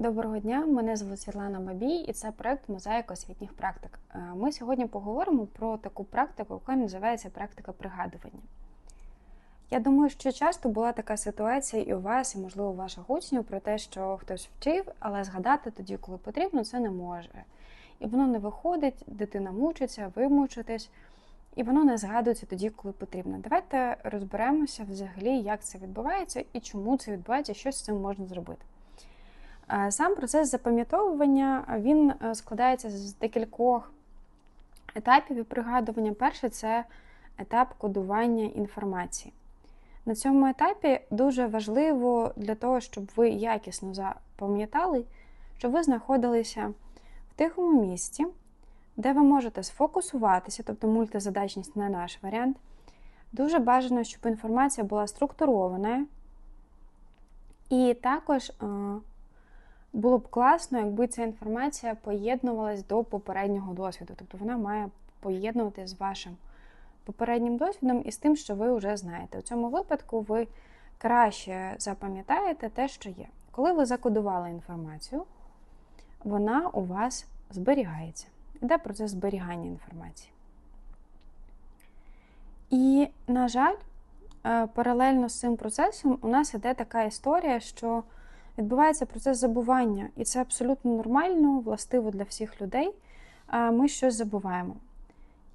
Доброго дня, мене звуть Світлана Бабій, і це проект Мозаїк освітніх практик. Е, Ми сьогодні поговоримо про таку практику, яка називається практика пригадування. Я думаю, що часто була така ситуація і у вас, і, можливо, у ваших учнів про те, що хтось вчив, але згадати тоді, коли потрібно, це не може. І воно не виходить, дитина мучиться, ви мучитесь, і воно не згадується тоді, коли потрібно. Давайте розберемося взагалі, як це відбувається і чому це відбувається, що з цим можна зробити. Е, Сам процес запам'ятовування він е, складається з декількох етапів і пригадування. Перший це етап кодування інформації. На цьому етапі дуже важливо для того, щоб ви якісно запам'ятали, щоб ви знаходилися в тихому місці, де ви можете сфокусуватися, тобто мультизадачність не наш варіант. Дуже бажано, щоб інформація була структурована. І також е, було б класно, якби ця інформація поєднувалась до попереднього досвіду. Тобто вона має поєднувати з вашим попереднім досвідом і з тим, що ви вже знаєте. У цьому випадку ви краще запам'ятаєте те, що є. Коли ви закодували інформацію, вона у вас зберігається. Іде процес зберігання інформації. І, на жаль, е, паралельно з цим процесом у нас іде така історія, що відбувається процес забування, і це абсолютно нормально, властиво для всіх людей. Ми щось забуваємо.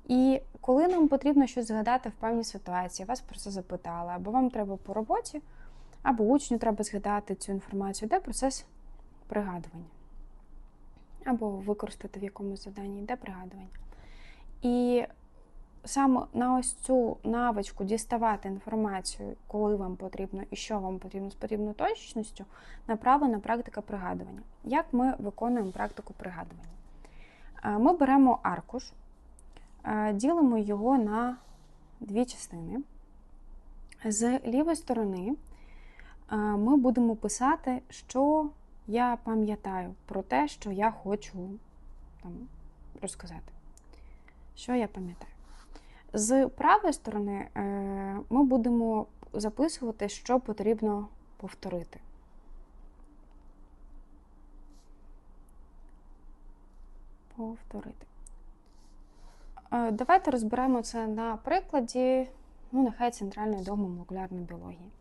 І коли нам потрібно щось згадати в певній ситуації, вас про це запитали, або вам треба по роботі, або учню треба згадати цю інформацію, йде процес пригадування. Або використати в якомусь заданні, йде пригадування. І саме на ось цю навичку діставати інформацію, коли вам потрібно і що вам потрібно з потрібною точністю, направлена практика пригадування. Як ми виконуємо практику пригадування? Ми беремо аркуш, ділимо його на дві частини. З лівої сторони ми будемо писати, що я пам'ятаю про те, що я хочу там, розказати. Що я пам'ятаю. З правої сторони ми будемо записувати, що потрібно повторити. Повторити. Давайте розберемо це на прикладі, ну, нехай центральної догми молекулярної біології.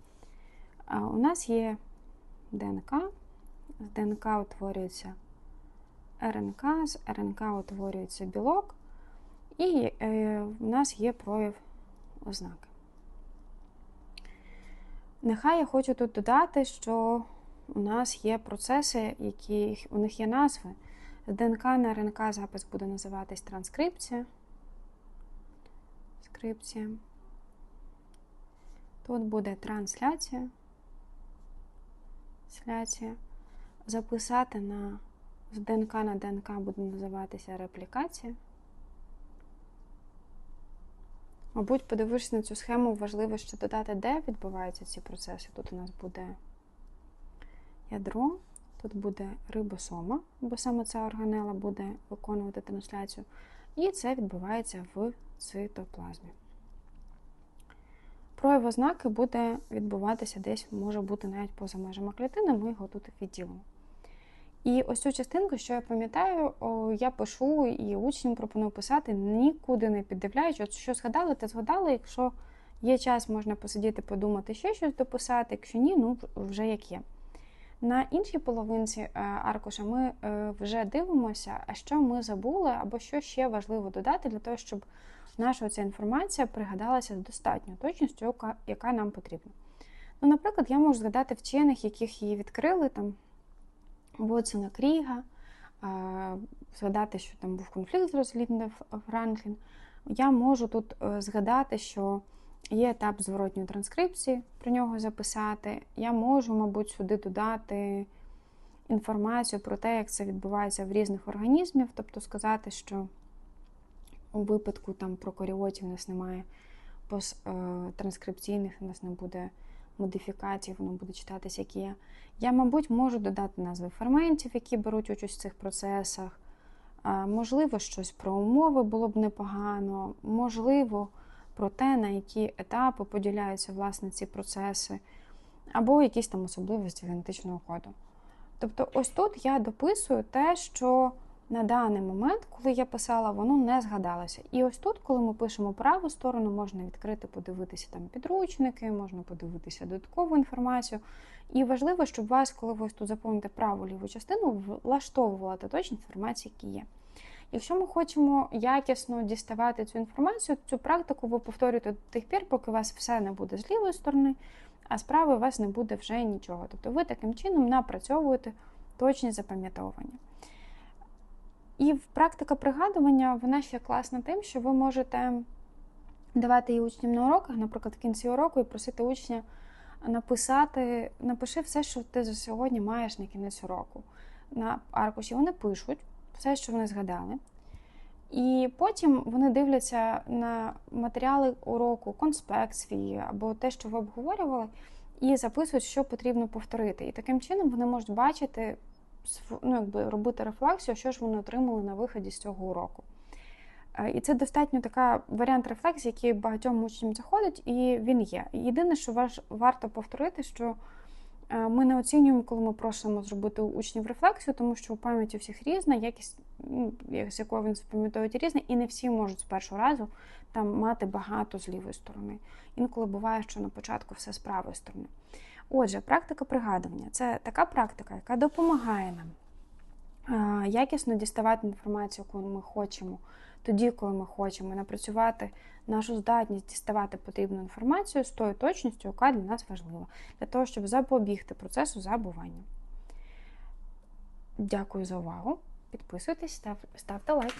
У нас є ДНК, з ДНК утворюється РНК, з РНК утворюється білок, і в нас є прояв ознаки. Нехай я хочу тут додати, що у нас є процеси, які у них є назви. З ДНК на РНК запис буде називатись транскрипція. Скрипція. Тут буде трансляція. Сляція. Записати на з ДНК на ДНК буде називатися реплікація. Мабуть, подивившись на цю схему, важливо ще додати, де відбуваються ці процеси. Тут у нас буде ядро, тут буде рибосома, бо саме ця органела буде виконувати трансляцію. І це відбувається в цитоплазмі. Прояв ознаки буде відбуватися десь, може бути навіть поза межами клітини, ми його тут відділимо. І ось цю частинку, що я пам'ятаю, я пишу і учням пропоную писати, нікуди не піддивляючи. От що згадали, те згадали. Якщо є час, можна посидіти, подумати, ще щось дописати, якщо ні, ну вже як є. На іншій половинці аркуша ми вже дивимося, а що ми забули, або що ще важливо додати для того, щоб наша ця інформація пригадалася з достатньою точністю, яка нам потрібна. Ну, Наприклад, я можу згадати вчених, яких її відкрили, там Вотсона Кріга, згадати, що там був конфлікт з Розлінда Франклін. Я можу тут згадати, що є етап зворотньої транскрипції, про нього записати. Я можу, мабуть, сюди додати інформацію про те, як це відбувається в різних організмів, тобто сказати, що у випадку там прокаріотів у нас немає посттранскрипційних, у нас не буде модифікацій, воно буде читатися, як є. Я, мабуть, можу додати назви ферментів, які беруть участь в цих процесах. Можливо, щось про умови було б непогано, можливо, про те, на які етапи поділяються власне ці процеси, або якісь там особливості генетичного коду. Тобто, ось тут я дописую те, що на даний момент, коли я писала, воно не згадалося. І ось тут, коли ми пишемо праву сторону, можна відкрити, подивитися там підручники, можна подивитися додаткову інформацію. І важливо, щоб вас, коли ви ось тут заповните праву ліву частину, влаштовувала та точні інформації, які є. Якщо ми хочемо якісно діставати цю інформацію, цю практику ви повторюєте до тих пір, поки у вас все не буде з лівої сторони, а справи у вас не буде вже нічого. Тобто ви таким чином напрацьовуєте точні запам'ятовування. І практика пригадування, вона ще класна тим, що ви можете давати її учням на уроках, наприклад, в кінці уроку, і просити учня написати, напиши все, що ти за сьогодні маєш на кінець уроку. На аркуші вони пишуть все, що вони згадали. І потім вони дивляться на матеріали уроку, конспект свій або те, що ви обговорювали, і записують, що потрібно повторити. І таким чином вони можуть бачити, ну, якби робити рефлексію, що ж вони отримали на виході з цього уроку. Е, і це достатньо така варіант рефлексії, який багатьом учням заходить, і він є. Єдине, що ваш, варто повторити, що е, ми не оцінюємо, коли ми просимо зробити учнів рефлексію, тому що у пам'яті всіх різна, якість, ну, з якою він запам'ятовують різна, і не всі можуть з першого разу там мати багато з лівої сторони. Інколи буває, що на початку все з правої сторони. Отже, практика пригадування це така практика, яка допомагає нам якісно діставати інформацію, яку ми хочемо тоді, коли ми хочемо напрацювати нашу здатність діставати потрібну інформацію з тою точністю, яка для нас важлива, для того, щоб запобігти процесу забування. Дякую за увагу. Підписуйтесь, ставте лайк.